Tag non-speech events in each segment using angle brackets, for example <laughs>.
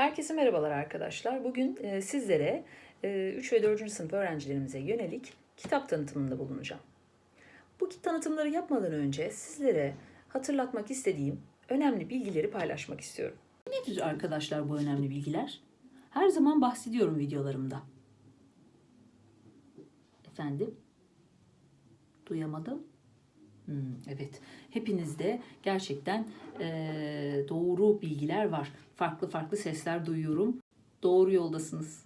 Herkese merhabalar arkadaşlar. Bugün e, sizlere e, 3 ve 4. sınıf öğrencilerimize yönelik kitap tanıtımında bulunacağım. Bu tanıtımları yapmadan önce sizlere hatırlatmak istediğim önemli bilgileri paylaşmak istiyorum. Nedir arkadaşlar bu önemli bilgiler? Her zaman bahsediyorum videolarımda. Efendim? Duyamadım. Hmm, evet. Hepinizde gerçekten eee, doğru bilgiler var. Farklı farklı sesler duyuyorum. Doğru yoldasınız.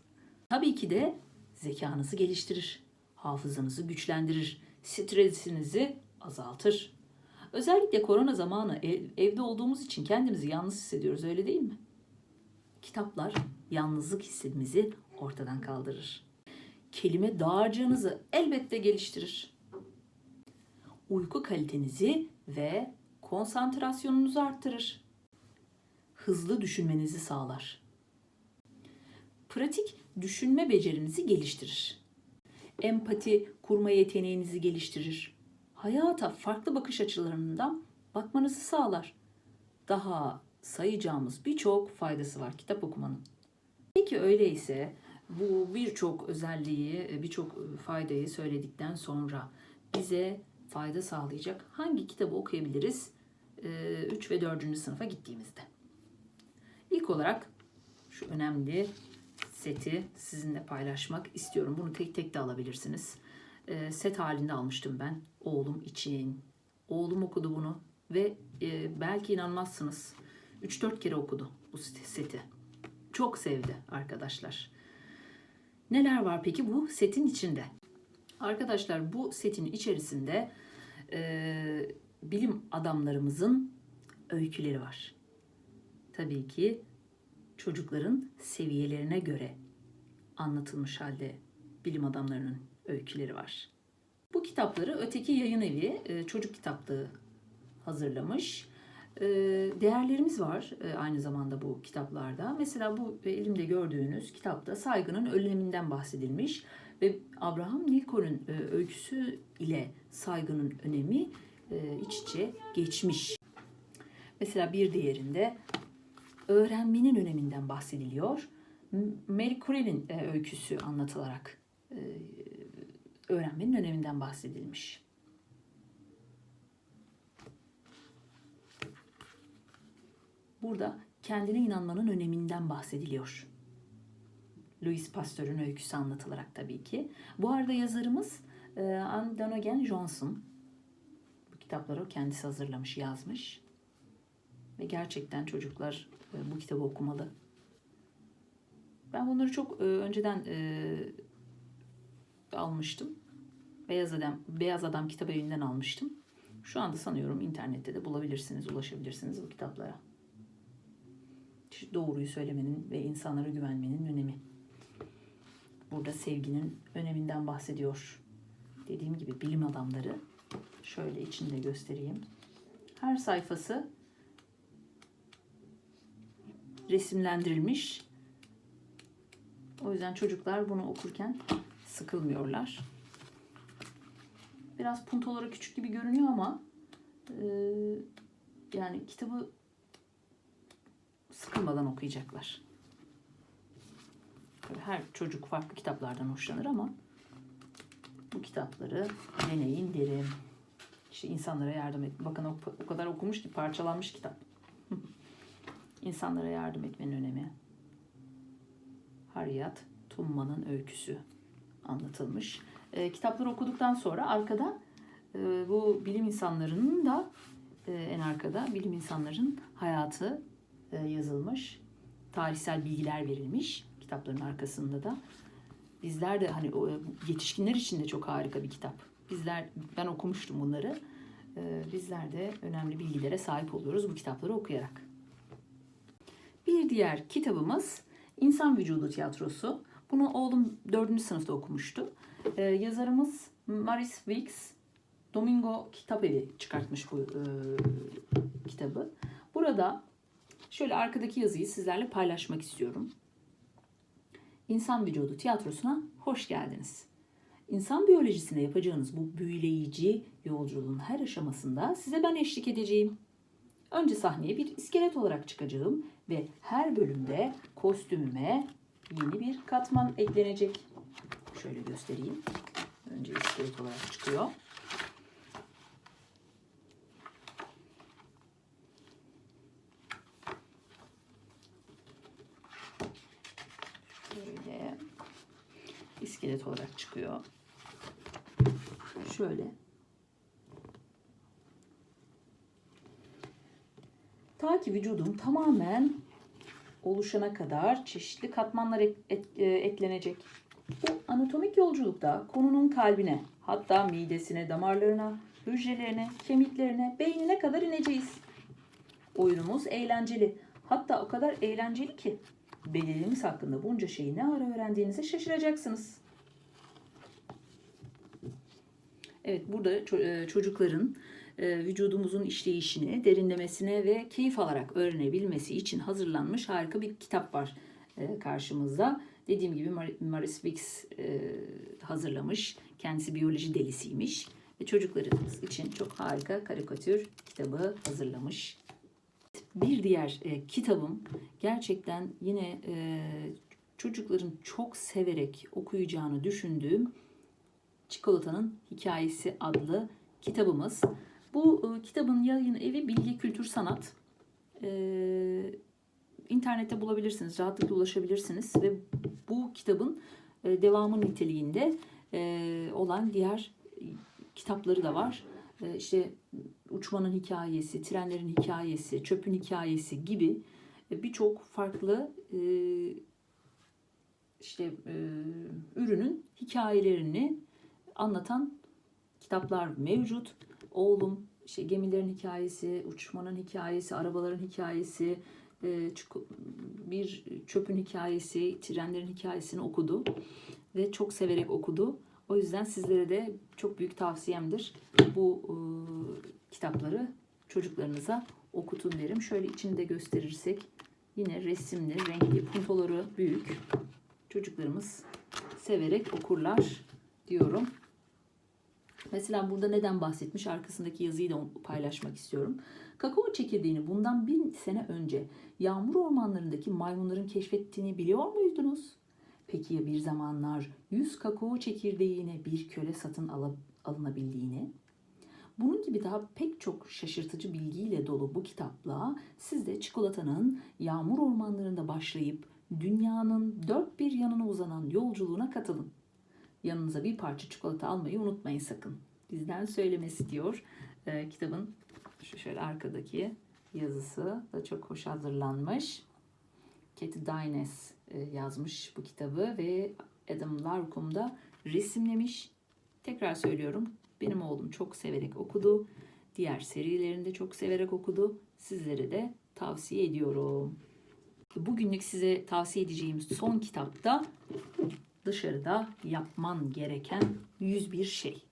Tabii ki de zekanızı geliştirir. Hafızanızı güçlendirir. Stresinizi azaltır. Özellikle korona zamanı ev- evde olduğumuz için kendimizi yalnız hissediyoruz öyle değil mi? Kitaplar yalnızlık hissimizi ortadan kaldırır. Kelime dağarcığınızı elbette geliştirir. Uyku kalitenizi ve konsantrasyonunuzu arttırır. Hızlı düşünmenizi sağlar. Pratik düşünme becerinizi geliştirir. Empati kurma yeteneğinizi geliştirir. Hayata farklı bakış açılarından bakmanızı sağlar. Daha sayacağımız birçok faydası var kitap okumanın. Peki öyleyse bu birçok özelliği, birçok faydayı söyledikten sonra bize fayda sağlayacak hangi kitabı okuyabiliriz 3 ve 4. sınıfa gittiğimizde? İlk olarak şu önemli seti sizinle paylaşmak istiyorum. Bunu tek tek de alabilirsiniz. E, set halinde almıştım ben oğlum için. Oğlum okudu bunu ve e, belki inanmazsınız 3-4 kere okudu bu seti. Çok sevdi arkadaşlar. Neler var peki bu setin içinde? Arkadaşlar bu setin içerisinde e, bilim adamlarımızın öyküleri var. Tabii ki çocukların seviyelerine göre anlatılmış halde bilim adamlarının öyküleri var. Bu kitapları Öteki Yayın Evi e, çocuk kitaplığı hazırlamış. E, Değerlerimiz var e, aynı zamanda bu kitaplarda. Mesela bu elimde gördüğünüz kitapta saygının öneminden bahsedilmiş ve Abraham Lincoln'un e, öyküsü ile saygının önemi e, iç içe geçmiş. Mesela bir diğerinde öğrenmenin öneminden bahsediliyor. M- Marie Curie'nin e, öyküsü anlatılarak öğrenmenin öneminden bahsedilmiş. Burada kendine inanmanın öneminden bahsediliyor. Louis Pasteur'ün öyküsü anlatılarak tabii ki. Bu arada yazarımız e, Anne Donegan Johnson. Bu kitapları o kendisi hazırlamış, yazmış. Ve gerçekten çocuklar e, bu kitabı okumalı. Ben bunları çok e, önceden e, almıştım. Beyaz Adam, Beyaz Adam kitap evinden almıştım. Şu anda sanıyorum internette de bulabilirsiniz, ulaşabilirsiniz bu kitaplara. Doğruyu söylemenin ve insanlara güvenmenin önemi. Burada sevginin öneminden bahsediyor. Dediğim gibi bilim adamları. Şöyle içinde göstereyim. Her sayfası resimlendirilmiş. O yüzden çocuklar bunu okurken sıkılmıyorlar. Biraz puntoları küçük gibi görünüyor ama e, yani kitabı sıkılmadan okuyacaklar. Her çocuk farklı kitaplardan hoşlanır ama bu kitapları deneyin derim. İşte insanlara yardım et. Bakın o, kadar okumuş ki parçalanmış kitap. <laughs> İnsanlara yardım etmenin önemi. Harriet Tubman'ın öyküsü anlatılmış. E, kitapları okuduktan sonra arkada e, bu bilim insanlarının da e, en arkada bilim insanların hayatı e, yazılmış. Tarihsel bilgiler verilmiş kitapların arkasında da. Bizler de hani o, yetişkinler için de çok harika bir kitap. Bizler ben okumuştum bunları. E, bizler de önemli bilgilere sahip oluyoruz bu kitapları okuyarak. Bir diğer kitabımız İnsan Vücudu Tiyatrosu. Bunu oğlum 4. sınıfta okumuştu. Ee, yazarımız Maris Weeks Domingo Kitapevi çıkartmış bu e, kitabı. Burada şöyle arkadaki yazıyı sizlerle paylaşmak istiyorum. İnsan Vücudu Tiyatrosu'na hoş geldiniz. İnsan biyolojisine yapacağınız bu büyüleyici yolculuğun her aşamasında size ben eşlik edeceğim. Önce sahneye bir iskelet olarak çıkacağım Ve her bölümde kostümüme yeni bir katman eklenecek. Şöyle göstereyim. Önce iskelet olarak çıkıyor. Şöyle iskelet olarak çıkıyor. Şöyle. Ta ki vücudum tamamen oluşana kadar çeşitli katmanlar ek- et- e, eklenecek. Bu anatomik yolculukta konunun kalbine, hatta midesine, damarlarına, hücrelerine, kemiklerine, beynine kadar ineceğiz. Oyunumuz eğlenceli. Hatta o kadar eğlenceli ki bedenimiz hakkında bunca şeyi ne ara öğrendiğinize şaşıracaksınız. Evet burada e, çocukların e, vücudumuzun işleyişini, derinlemesine ve keyif alarak öğrenebilmesi için hazırlanmış harika bir kitap var e, karşımızda. Dediğim gibi Mar- Maris Wicks hazırlamış. Kendisi biyoloji delisiymiş ve çocuklarımız için çok harika karikatür kitabı hazırlamış. Bir diğer kitabım gerçekten yine çocukların çok severek okuyacağını düşündüğüm Çikolatanın Hikayesi adlı kitabımız. Bu e, kitabın yayın evi Bilgi Kültür Sanat. E, internette bulabilirsiniz, rahatlıkla ulaşabilirsiniz ve bu kitabın e, devamı niteliğinde e, olan diğer kitapları da var. E, işte uçmanın hikayesi, trenlerin hikayesi, çöpün hikayesi gibi e, birçok farklı e, işte e, ürünün hikayelerini anlatan kitaplar mevcut. Oğlum işte gemilerin hikayesi, uçmanın hikayesi, arabaların hikayesi, e, bir çöpün hikayesi, trenlerin hikayesini okudu ve çok severek okudu. O yüzden sizlere de çok büyük tavsiyemdir. Bu e, kitapları çocuklarınıza okutun derim. Şöyle içini de gösterirsek yine resimli, renkli, puntoları büyük. Çocuklarımız severek okurlar diyorum. Mesela burada neden bahsetmiş? Arkasındaki yazıyı da paylaşmak istiyorum. Kakao çekirdeğini bundan bin sene önce yağmur ormanlarındaki maymunların keşfettiğini biliyor muydunuz? Peki ya bir zamanlar 100 kakao çekirdeğine bir köle satın alınabildiğini? Bunun gibi daha pek çok şaşırtıcı bilgiyle dolu bu kitapla siz de çikolatanın yağmur ormanlarında başlayıp dünyanın dört bir yanına uzanan yolculuğuna katılın. Yanınıza bir parça çikolata almayı unutmayın sakın. Bizden söylemesi diyor. Ee, kitabın şu şöyle arkadaki yazısı da çok hoş hazırlanmış. Katie Dines e, yazmış bu kitabı ve Adam Larkum da resimlemiş. Tekrar söylüyorum. Benim oğlum çok severek okudu. Diğer serilerini de çok severek okudu. Sizlere de tavsiye ediyorum. Bugünlük size tavsiye edeceğim son kitapta dışarıda yapman gereken 101 şey.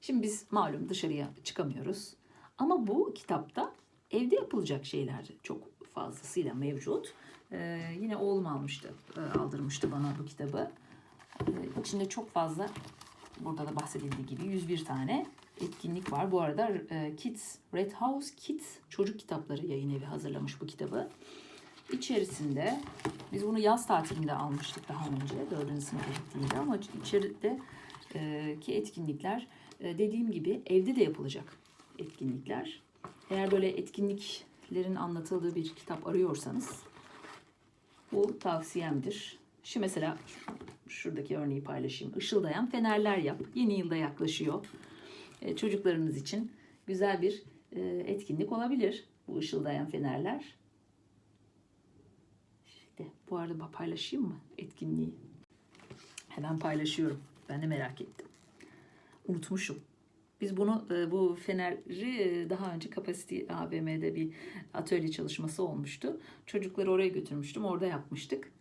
Şimdi biz malum dışarıya çıkamıyoruz. Ama bu kitapta evde yapılacak şeyler çok fazlasıyla mevcut. Ee, yine oğlum almıştı, e, aldırmıştı bana bu kitabı. Ee, içinde çok fazla, burada da bahsedildiği gibi 101 tane etkinlik var. Bu arada e, Kids, Red House Kids çocuk kitapları yayın evi hazırlamış bu kitabı. İçerisinde biz bunu yaz tatilinde almıştık daha önce 4. sınıfa gittiğimde ama içeride e, ki etkinlikler e, dediğim gibi evde de yapılacak etkinlikler. Eğer böyle etkinliklerin anlatıldığı bir kitap arıyorsanız bu tavsiyemdir. Şu mesela şuradaki örneği paylaşayım. Işıldayan fenerler yap. Yeni yılda yaklaşıyor. E, çocuklarınız için güzel bir etkinlik olabilir bu ışıldayan fenerler. İşte bu arada paylaşayım mı etkinliği? Hemen paylaşıyorum. Ben de merak ettim. Unutmuşum. Biz bunu e, bu feneri e, daha önce Kapasite AVM'de bir atölye çalışması olmuştu. Çocukları oraya götürmüştüm. Orada yapmıştık.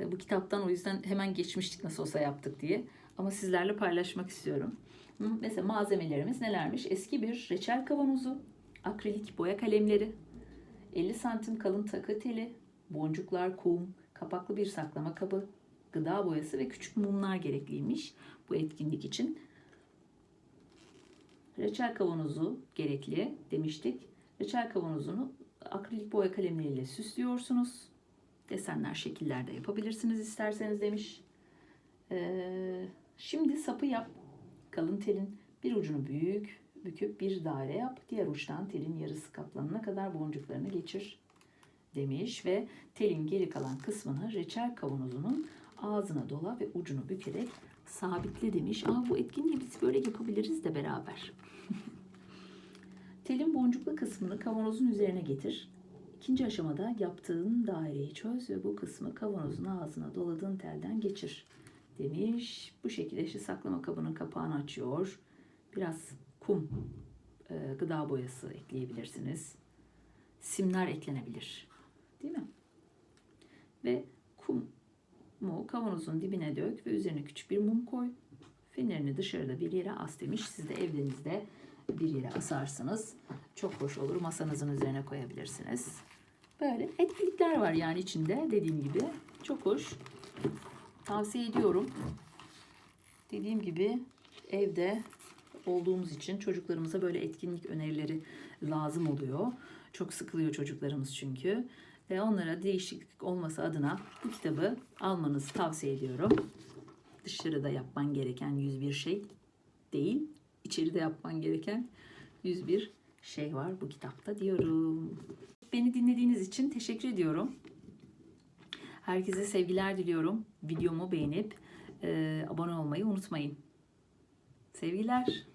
E, Bu kitaptan o yüzden hemen geçmiştik nasıl olsa yaptık diye. Ama sizlerle paylaşmak istiyorum. Mesela malzemelerimiz nelermiş? Eski bir reçel kavanozu, akrilik boya kalemleri, 50 santim kalın takı teli, boncuklar, kum, kapaklı bir saklama kabı, gıda boyası ve küçük mumlar gerekliymiş bu etkinlik için. Reçel kavanozu gerekli demiştik. Reçel kavanozunu akrilik boya kalemleriyle süslüyorsunuz. Desenler, şekiller de yapabilirsiniz isterseniz demiş. Ee, şimdi sapı yap. Kalın telin bir ucunu büyük büküp bir daire yap. Diğer uçtan telin yarısı kaplanana kadar boncuklarını geçir demiş ve telin geri kalan kısmını reçel kavanozunun ağzına dola ve ucunu bükerek sabitle demiş. Aa bu etkinliği biz böyle yapabiliriz de beraber. <laughs> Telin boncuklu kısmını kavanozun üzerine getir. İkinci aşamada yaptığın daireyi çöz ve bu kısmı kavanozun ağzına doladığın telden geçir demiş. Bu şekilde işte saklama kabının kapağını açıyor. Biraz kum, e, gıda boyası ekleyebilirsiniz. Simler eklenebilir. Değil mi? Ve kumu kavanozun dibine dök ve üzerine küçük bir mum koy. Fenerini dışarıda bir yere as demiş. Siz de evinizde bir yere asarsınız. Çok hoş olur. Masanızın üzerine koyabilirsiniz. Böyle etkinlikler var yani içinde dediğim gibi. Çok hoş. Tavsiye ediyorum. Dediğim gibi evde olduğumuz için çocuklarımıza böyle etkinlik önerileri lazım oluyor. Çok sıkılıyor çocuklarımız çünkü. Ve onlara değişiklik olması adına bu kitabı almanızı tavsiye ediyorum. Dışarıda yapman gereken 101 şey değil, içeride yapman gereken 101 şey var bu kitapta diyorum. Beni dinlediğiniz için teşekkür ediyorum. Herkese sevgiler diliyorum. Videomu beğenip e, abone olmayı unutmayın. Sevgiler.